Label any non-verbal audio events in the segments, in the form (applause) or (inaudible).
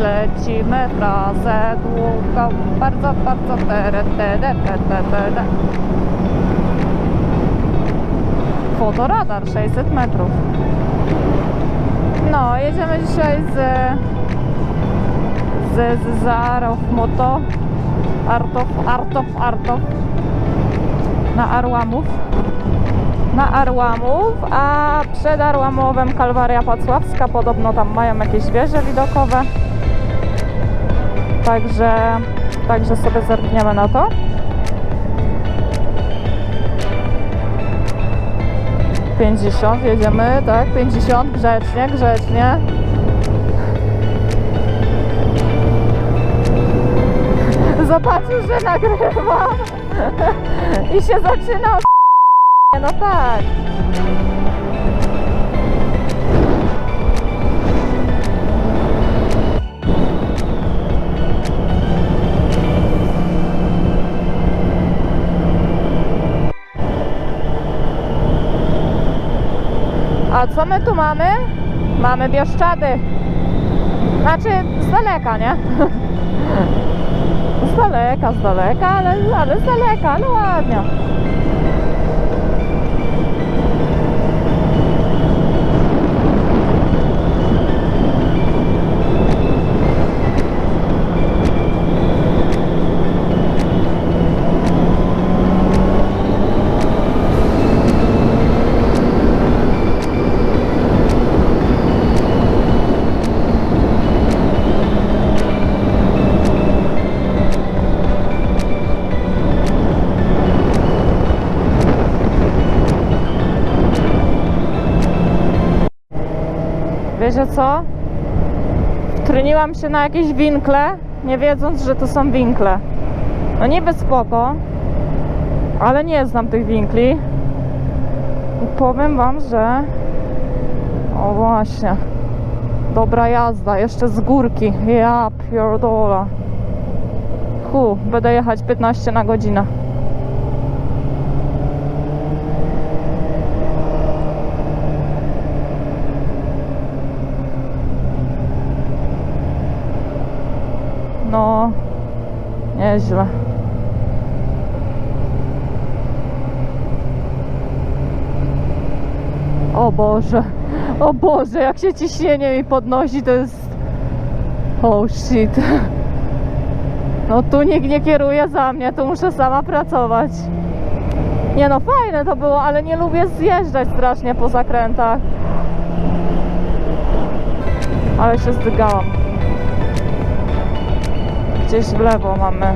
ślecimy trasę długą, bardzo, bardzo tere, tere, tere, tere. Fotoradar 600 metrów. No, jedziemy dzisiaj z z, z Moto. Artow, Artow, Artow. Na Arłamów. Na Arłamów, a przed Arłamowem Kalwaria Pacławska. Podobno tam mają jakieś wieże widokowe także także sobie zerkniemy na to 50 jedziemy, tak? 50 grzecznie, grzecznie zobaczył, że nagrywam i się zaczyna no tak. A co my tu mamy? Mamy Bieszczady. Znaczy z daleka, nie? (laughs) Z daleka, z daleka, ale, ale z daleka, ale ładnie. Wiecie co? Wtryniłam się na jakieś winkle, nie wiedząc, że to są winkle. No niby spoko, ale nie znam tych winkli. I powiem wam, że... O właśnie. Dobra jazda, jeszcze z górki. Ja pierdolę. Hu, będę jechać 15 na godzinę. No, nieźle. O Boże, o Boże, jak się ciśnienie mi podnosi, to jest... Oh shit. No tu nikt nie kieruje za mnie, tu muszę sama pracować. Nie no, fajne to było, ale nie lubię zjeżdżać strasznie po zakrętach. Ale się zdygałam. Gdzieś w lewo mamy.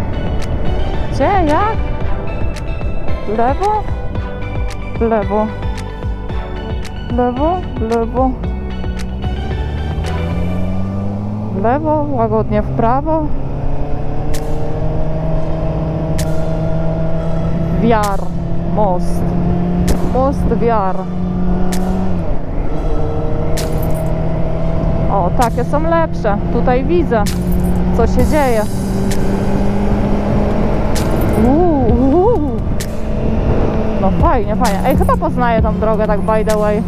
Gdzie? Jak? W lewo? W lewo. W lewo? W lewo. W lewo, łagodnie w prawo. Wiar. Most. Most wiar. O, takie są lepsze. Tutaj widzę, co się dzieje. Uuu, uuu. No fajnie, fajnie. Ej, chyba poznaję tą drogę tak by the way.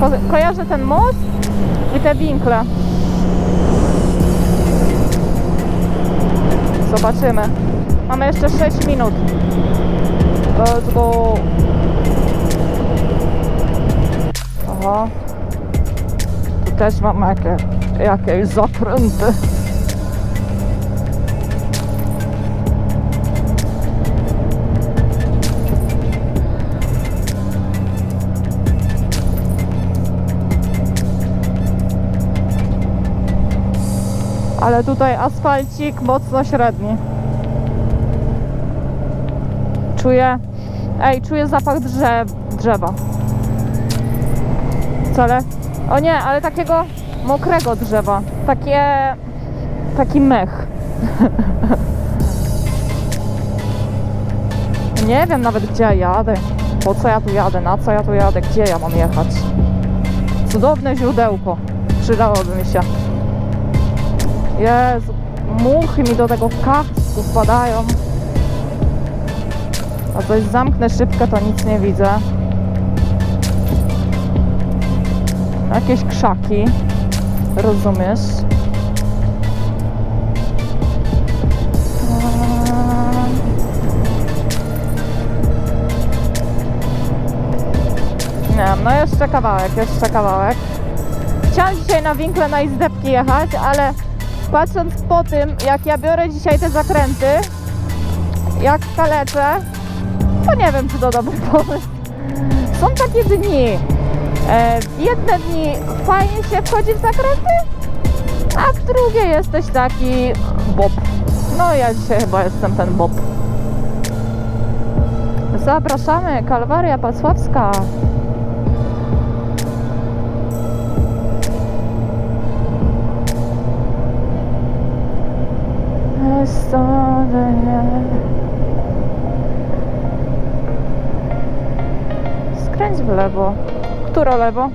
Ko kojarzę ten most i te winkle. Zobaczymy. Mamy jeszcze 6 minut. Let's go. Aha. Tu też mamy jakie, jakieś zakręty. Ale tutaj asfalcik mocno średni. Czuję. Ej, czuję zapach drzew, drzewa. Wcale. O nie, ale takiego mokrego drzewa. Takie. Taki mech. (laughs) nie wiem nawet gdzie ja jadę. Po co ja tu jadę? Na co ja tu jadę? Gdzie ja mam jechać? Cudowne źródełko. Przydałoby mi się. Jezu, muchy mi do tego kasku wpadają. A coś zamknę szybkę, to nic nie widzę. Jakieś krzaki. Rozumiesz? Nie wiem, no jeszcze kawałek, jeszcze kawałek. Chciałam dzisiaj na winkle na izdebki jechać, ale patrząc po tym, jak ja biorę dzisiaj te zakręty, jak kaleczę, to nie wiem, czy to dobry (laughs) pomysł. Są takie dni. E, w jedne dni fajnie się wchodzi w zakręty, a w drugie jesteś taki bob. No ja dzisiaj chyba jestem ten bob. Zapraszamy, Kalwaria Pasławska. Skręć w lewo. Które lewo?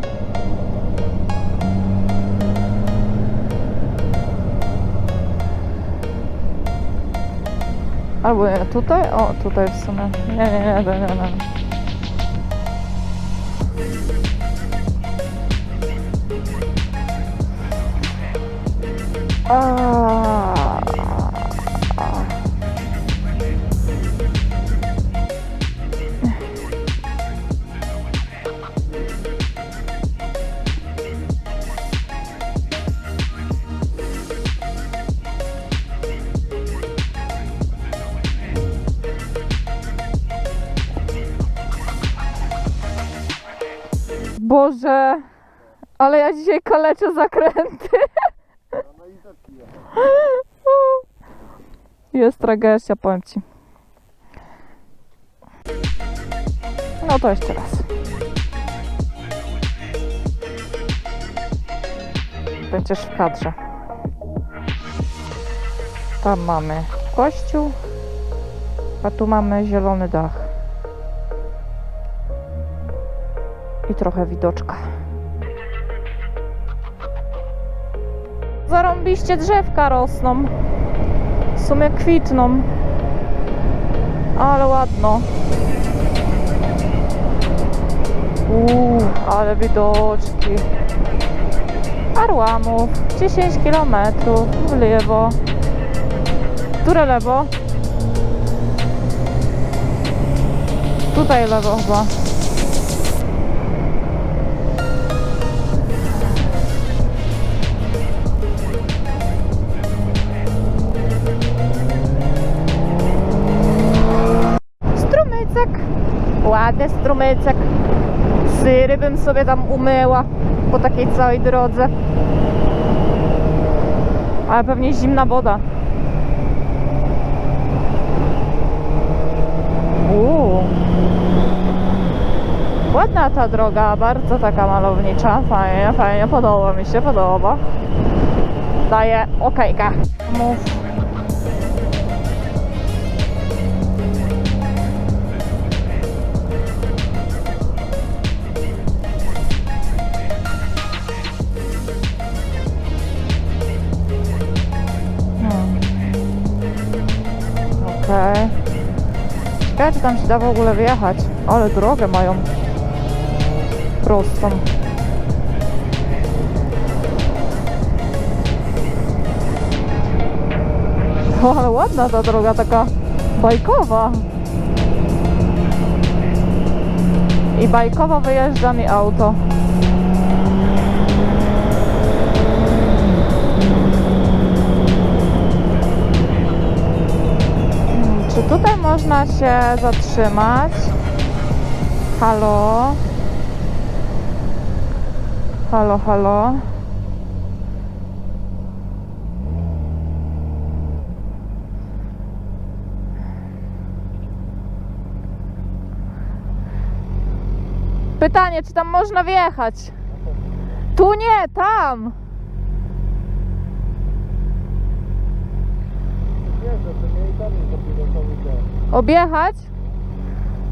Albo nie, tutaj? O, tutaj w sumie. Nie, nie, nie, nie, nie. nie. A. Boże, ale ja dzisiaj kaleczę zakręty. (laughs) Jest tragedia, powiem Ci. No to jeszcze raz. Będziesz w kadrze. Tam mamy kościół, a tu mamy zielony dach. I trochę widoczka. Zarąbiście drzewka rosną. W sumie kwitną. Ale ładno. Uuu, ale widoczki. Arłamów. 10 km w lewo. Które lewo? Tutaj lewo chyba. Ładny strumycek. Syry bym sobie tam umyła po takiej całej drodze. Ale pewnie zimna woda. Uuu. Ładna ta droga, bardzo taka malownicza. Fajnie, fajnie, podoba mi się, podoba. Daję okejka. Mów. Okej. Ciekawe, czy tam się da w ogóle wjechać. Ale drogę mają. Prostą. O, ale ładna ta droga, taka bajkowa. I bajkowo wyjeżdża mi auto. Można się zatrzymać? Halo? Halo, halo? Pytanie, czy tam można wjechać? Tu nie, tam! Jeżdżę, to nie i tam jest dopiero cały dzień. Objechać?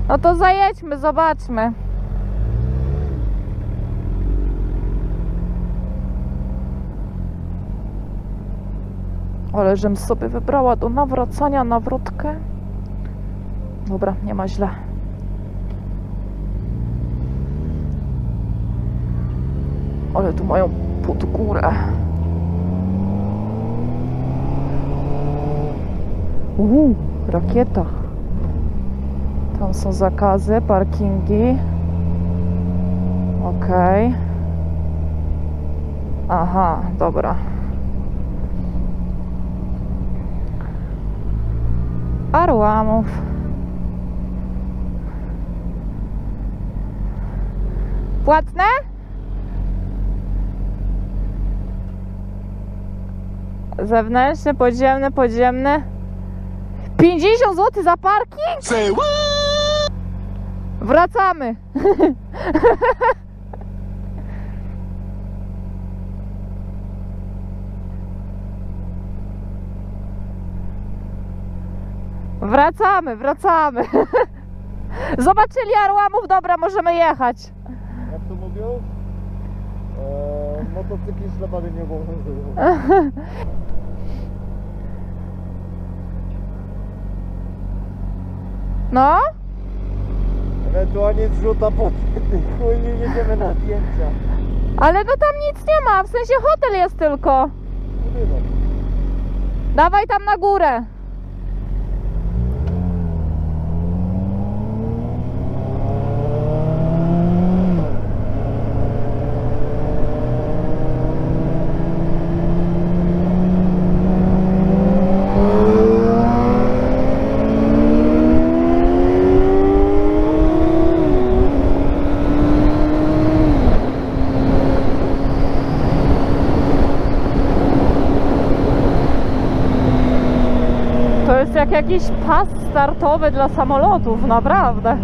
No to zajedźmy, zobaczmy. Ale żem sobie wybrała do nawracania nawrotkę. Dobra, nie ma źle. Ale tu mają pod górę. Uuu, rakieta. Tam są zakazy, parkingi. Okej. Aha, dobra. Arłamów. Płatne? Zewnętrzny, podziemny, podziemny. 50 zł za parking? Say what? Wracamy. Wracamy, wracamy. Zobaczyli arłamów, dobra, możemy jechać. Jak to mówią? Eee, motocykli szlabany nie obowiązują. No? Ewentualnie zrzuta pod chuj nie jedziemy na zdjęcia. Ale no tam nic nie ma, w sensie hotel jest tylko. Dawaj tam na górę. To jest jak jakiś pas startowy dla samolotów, naprawdę.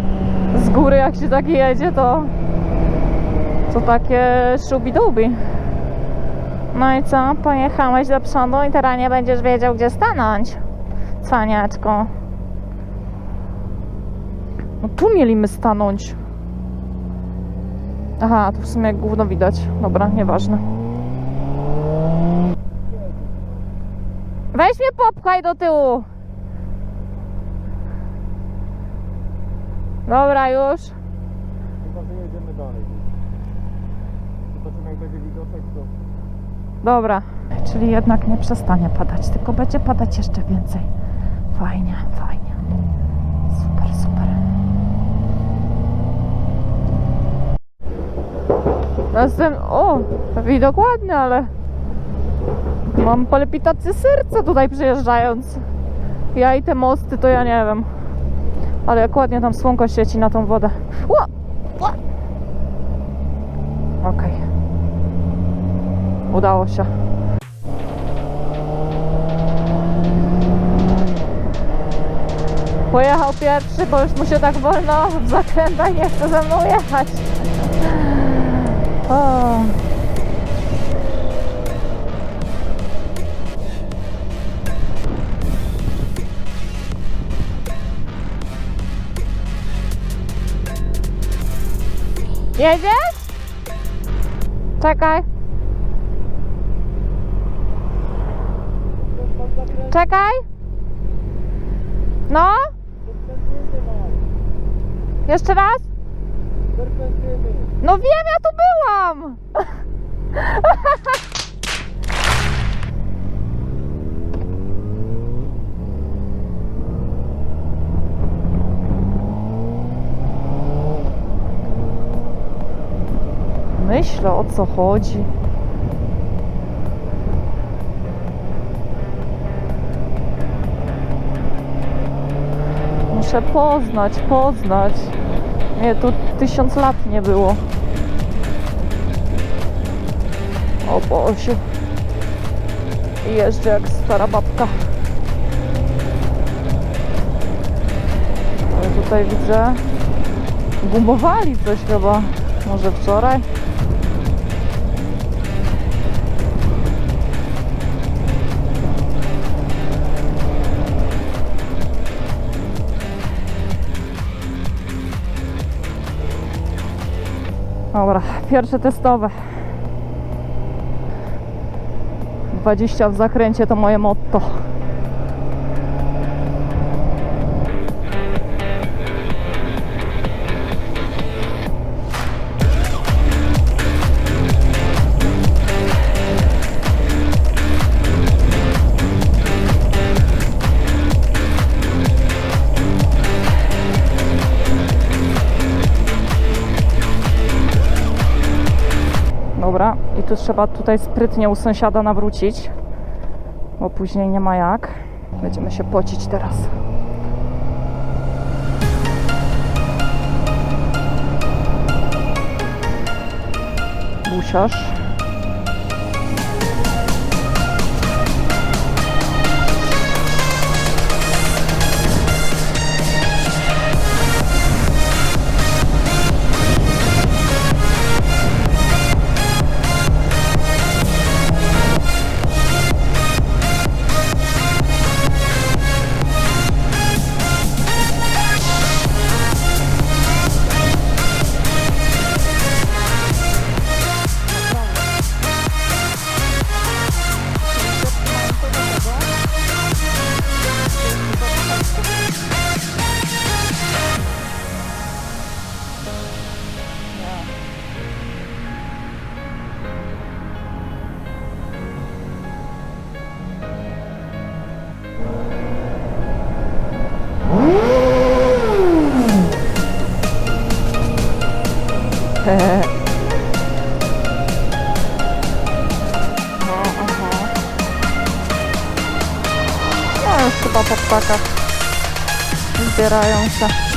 Z góry jak się tak jedzie, to to takie szubidubi. No i co? Pojechałeś do przodu i teraz nie będziesz wiedział, gdzie stanąć. Cwaniaczku. No tu mieliśmy stanąć. Aha, tu w sumie gówno widać. Dobra, nieważne. Weź mnie popchaj do tyłu. Dobra, już. Chyba, że jedziemy dalej. Zobaczymy jak będzie widoczek, to... Dobra. Czyli jednak nie przestanie padać, tylko będzie padać jeszcze więcej. Fajnie, fajnie. Super, super. Następ... O, widok ładny, ale mam palpitację serca tutaj przyjeżdżając. Ja i te mosty to ja nie wiem. Ale jak ładnie tam słonko świeci na tą wodę. Okej. Udało się. Pojechał pierwszy, bo już mu się tak wolno w zakrętach nie chce ze mną jechać. O. Jedziesz? Czekaj. Czekaj. No? Jeszcze raz? No wiem, ja tu byłam! (laughs) Myślę o co chodzi. Muszę poznać, poznać. Nie, tu tysiąc lat nie było. O. I jeżdżę jak stara babka. Ale tutaj widzę, gumowali coś chyba. Może wczoraj? Dobra, pierwsze testowe. 20 w zakręcie to moje motto. I tu trzeba tutaj sprytnie u sąsiada nawrócić, bo później nie ma jak. Będziemy się pocić teraz. Busiarz. Chyba po ptakach zbierają się.